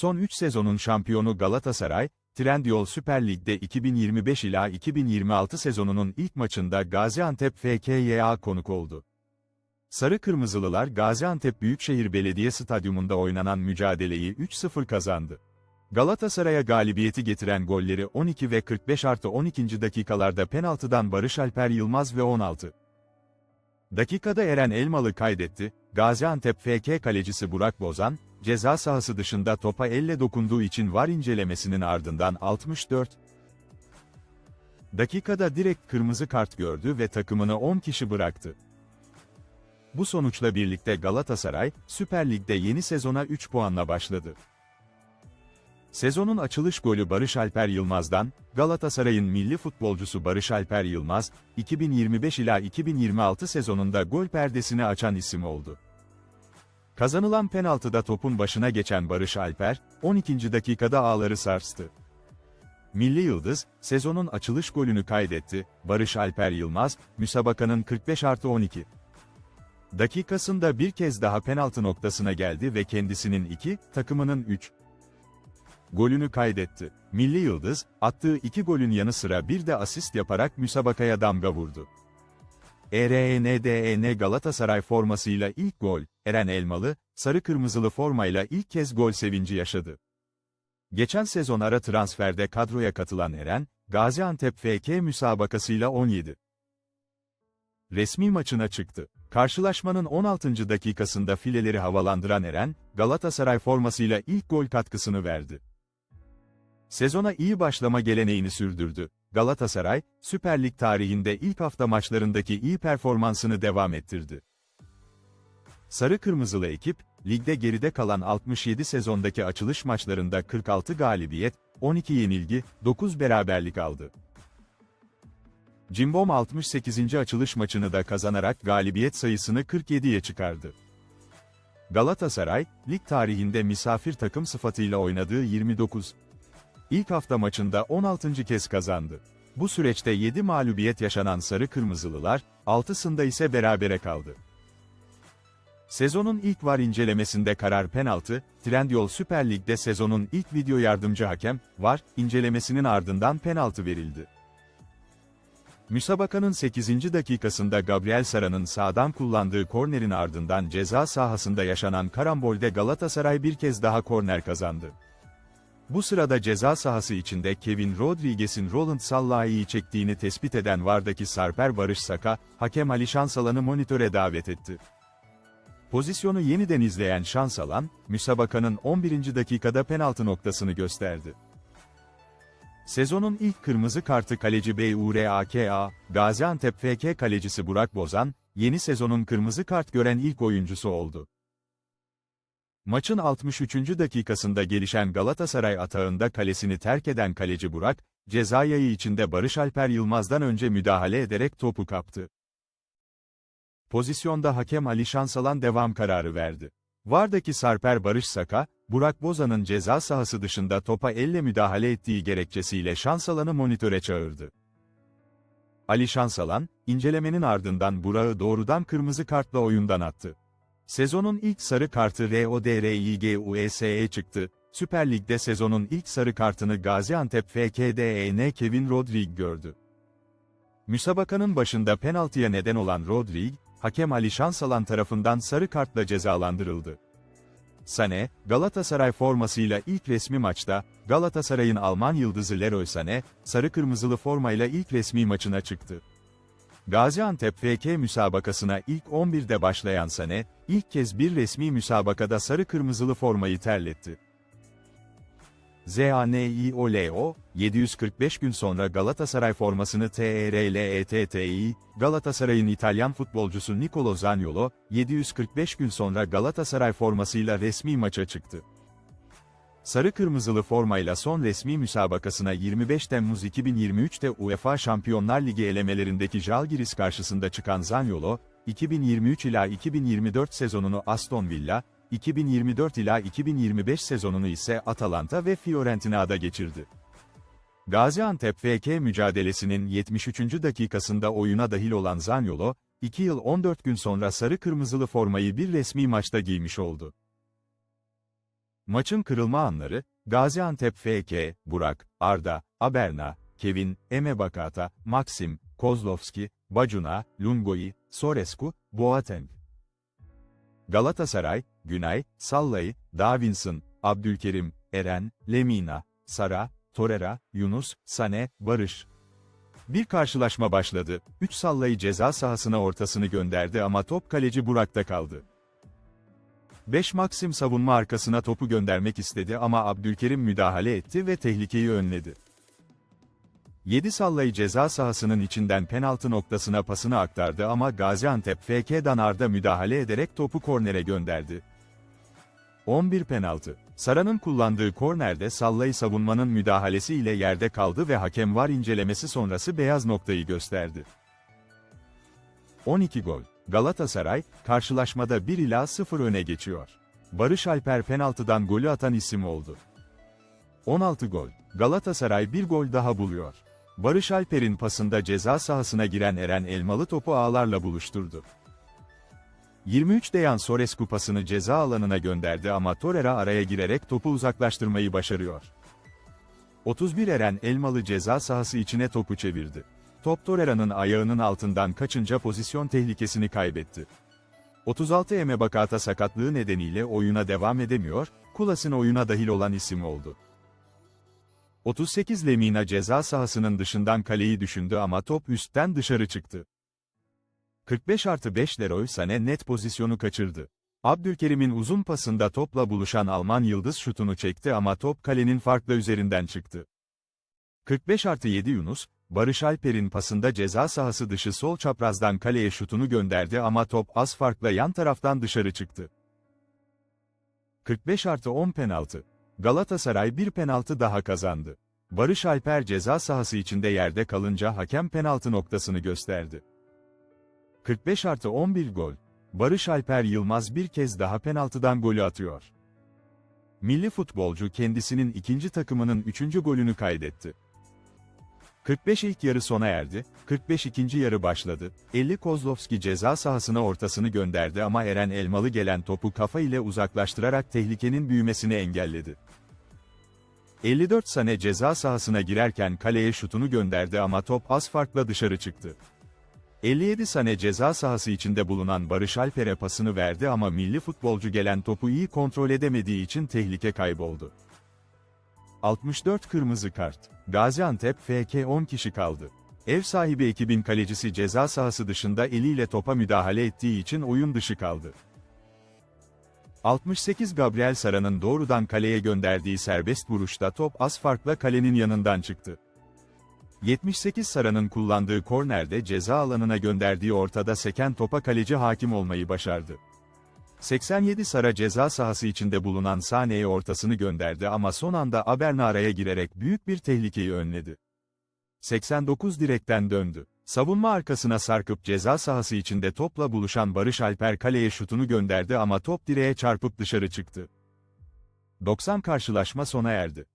Son 3 sezonun şampiyonu Galatasaray, Trendyol Süper Lig'de 2025 ila 2026 sezonunun ilk maçında Gaziantep FK'ya konuk oldu. Sarı Kırmızılılar Gaziantep Büyükşehir Belediye Stadyumunda oynanan mücadeleyi 3-0 kazandı. Galatasaray'a galibiyeti getiren golleri 12 ve 45 artı 12. dakikalarda penaltıdan Barış Alper Yılmaz ve 16. Dakikada Eren Elmalı kaydetti, Gaziantep FK kalecisi Burak Bozan, ceza sahası dışında topa elle dokunduğu için var incelemesinin ardından 64. Dakikada direkt kırmızı kart gördü ve takımını 10 kişi bıraktı. Bu sonuçla birlikte Galatasaray, Süper Lig'de yeni sezona 3 puanla başladı. Sezonun açılış golü Barış Alper Yılmaz'dan, Galatasaray'ın milli futbolcusu Barış Alper Yılmaz, 2025 ila 2026 sezonunda gol perdesini açan isim oldu. Kazanılan penaltıda topun başına geçen Barış Alper, 12. dakikada ağları sarstı. Milli Yıldız, sezonun açılış golünü kaydetti, Barış Alper Yılmaz, müsabakanın 45 artı 12 dakikasında bir kez daha penaltı noktasına geldi ve kendisinin 2, takımının 3 golünü kaydetti. Milli Yıldız, attığı iki golün yanı sıra bir de asist yaparak müsabakaya damga vurdu. E ERNDEN Galatasaray formasıyla ilk gol, Eren Elmalı, sarı kırmızılı formayla ilk kez gol sevinci yaşadı. Geçen sezon ara transferde kadroya katılan Eren, Gaziantep FK müsabakasıyla 17 resmi maçına çıktı. Karşılaşmanın 16. dakikasında fileleri havalandıran Eren, Galatasaray formasıyla ilk gol katkısını verdi. Sezona iyi başlama geleneğini sürdürdü. Galatasaray, Süper Lig tarihinde ilk hafta maçlarındaki iyi performansını devam ettirdi. Sarı Kırmızılı ekip, ligde geride kalan 67 sezondaki açılış maçlarında 46 galibiyet, 12 yenilgi, 9 beraberlik aldı. Cimbom 68. açılış maçını da kazanarak galibiyet sayısını 47'ye çıkardı. Galatasaray, lig tarihinde misafir takım sıfatıyla oynadığı 29. İlk hafta maçında 16. kez kazandı. Bu süreçte 7 mağlubiyet yaşanan Sarı Kırmızılılar, 6'sında ise berabere kaldı. Sezonun ilk var incelemesinde karar penaltı, Trendyol Süper Lig'de sezonun ilk video yardımcı hakem, var, incelemesinin ardından penaltı verildi. Müsabakanın 8. dakikasında Gabriel Sara'nın sağdan kullandığı kornerin ardından ceza sahasında yaşanan karambolde Galatasaray bir kez daha korner kazandı. Bu sırada ceza sahası içinde Kevin Rodriguez'in Roland Sallai'yi çektiğini tespit eden Vardaki Sarper Barış Saka, hakem Ali Şansalan'ı monitöre davet etti. Pozisyonu yeniden izleyen Şansalan, müsabakanın 11. dakikada penaltı noktasını gösterdi. Sezonun ilk kırmızı kartı kaleci BURAKA, Gaziantep FK kalecisi Burak Bozan, yeni sezonun kırmızı kart gören ilk oyuncusu oldu. Maçın 63. dakikasında gelişen Galatasaray atağında kalesini terk eden kaleci Burak, ceza yayı içinde Barış Alper Yılmaz'dan önce müdahale ederek topu kaptı. Pozisyonda hakem Ali Şansalan devam kararı verdi. Vardaki Sarper Barış Saka, Burak Bozan'ın ceza sahası dışında topa elle müdahale ettiği gerekçesiyle Şansalan'ı monitöre çağırdı. Ali Şansalan, incelemenin ardından Burak'ı doğrudan kırmızı kartla oyundan attı. Sezonun ilk sarı kartı RODRIGUES'e çıktı. Süper Lig'de sezonun ilk sarı kartını Gaziantep FK'DEN Kevin Rodrigue gördü. Müsabakanın başında penaltıya neden olan Rodrigue, hakem Ali Şansalan tarafından sarı kartla cezalandırıldı. Sane, Galatasaray formasıyla ilk resmi maçta, Galatasaray'ın Alman yıldızı Leroy Sane, sarı kırmızılı formayla ilk resmi maçına çıktı. Gaziantep FK müsabakasına ilk 11'de başlayan Sane, ilk kez bir resmi müsabakada sarı kırmızılı formayı terletti. ZANIOLO, 745 gün sonra Galatasaray formasını TRLETTI, Galatasaray'ın İtalyan futbolcusu Nicolo Zaniolo, 745 gün sonra Galatasaray formasıyla resmi maça çıktı. Sarı kırmızılı formayla son resmi müsabakasına 25 Temmuz 2023'te UEFA Şampiyonlar Ligi elemelerindeki Žalgiris karşısında çıkan Zaniolo, 2023 ila 2024 sezonunu Aston Villa, 2024 ila 2025 sezonunu ise Atalanta ve Fiorentina'da geçirdi. Gaziantep FK mücadelesinin 73. dakikasında oyuna dahil olan Zaniolo, 2 yıl 14 gün sonra sarı kırmızılı formayı bir resmi maçta giymiş oldu. Maçın kırılma anları, Gaziantep FK, Burak, Arda, Aberna, Kevin, Eme Bakata, Maxim, Kozlovski, Bacuna, Lungoyi, Sorescu, Boateng. Galatasaray, Günay, Sallay, Davinson, Abdülkerim, Eren, Lemina, Sara, Torreira, Yunus, Sane, Barış. Bir karşılaşma başladı. Üç sallayı ceza sahasına ortasını gönderdi ama top kaleci Burak'ta kaldı. 5 Maxim savunma arkasına topu göndermek istedi ama Abdülkerim müdahale etti ve tehlikeyi önledi. 7 sallayı ceza sahasının içinden penaltı noktasına pasını aktardı ama Gaziantep FK'dan Arda müdahale ederek topu kornere gönderdi. 11 penaltı. Sara'nın kullandığı kornerde sallayı savunmanın müdahalesi ile yerde kaldı ve hakem var incelemesi sonrası beyaz noktayı gösterdi. 12 gol. Galatasaray, karşılaşmada 1 ila 0 öne geçiyor. Barış Alper penaltıdan golü atan isim oldu. 16 gol. Galatasaray bir gol daha buluyor. Barış Alper'in pasında ceza sahasına giren Eren Elmalı topu ağlarla buluşturdu. 23 Dejan Sorescu pasını ceza alanına gönderdi ama Torreira araya girerek topu uzaklaştırmayı başarıyor. 31 Eren Elmalı ceza sahası içine topu çevirdi. Top Torreira'nın ayağının altından kaçınca pozisyon tehlikesini kaybetti. 36 Eme Bakata sakatlığı nedeniyle oyuna devam edemiyor, Kulas'ın oyuna dahil olan isim oldu. 38 Lemina ceza sahasının dışından kaleyi düşündü ama top üstten dışarı çıktı. 45 artı 5 Leroy Sané net pozisyonu kaçırdı. Abdülkerim'in uzun pasında topla buluşan Alman yıldız şutunu çekti ama top kalenin farkla üzerinden çıktı. 45 artı 7 Yunus, Barış Alper'in pasında ceza sahası dışı sol çaprazdan kaleye şutunu gönderdi ama top az farkla yan taraftan dışarı çıktı. 45 artı 10 penaltı. Galatasaray bir penaltı daha kazandı. Barış Alper ceza sahası içinde yerde kalınca hakem penaltı noktasını gösterdi. 45 artı 11 gol. Barış Alper Yılmaz bir kez daha penaltıdan golü atıyor. Milli futbolcu kendisinin ikinci takımının üçüncü golünü kaydetti. 45 ilk yarı sona erdi, 45 ikinci yarı başladı, 50 Kozlovski ceza sahasına ortasını gönderdi ama Eren Elmalı gelen topu kafa ile uzaklaştırarak tehlikenin büyümesini engelledi. 54 Sane ceza sahasına girerken kaleye şutunu gönderdi ama top az farkla dışarı çıktı. 57 Sane ceza sahası içinde bulunan Barış Alper'e pasını verdi ama milli futbolcu gelen topu iyi kontrol edemediği için tehlike kayboldu. 64 kırmızı kart. Gaziantep FK 10 kişi kaldı. Ev sahibi ekibin kalecisi ceza sahası dışında eliyle topa müdahale ettiği için oyun dışı kaldı. 68 Gabriel Sara'nın doğrudan kaleye gönderdiği serbest vuruşta top az farkla kalenin yanından çıktı. 78 Sara'nın kullandığı kornerde ceza alanına gönderdiği ortada seken topa kaleci hakim olmayı başardı. 87 Sara ceza sahası içinde bulunan Sane'ye ortasını gönderdi ama son anda Aberna araya girerek büyük bir tehlikeyi önledi. 89 direkten döndü. Savunma arkasına sarkıp ceza sahası içinde topla buluşan Barış Alper kaleye şutunu gönderdi ama top direğe çarpıp dışarı çıktı. 90 karşılaşma sona erdi.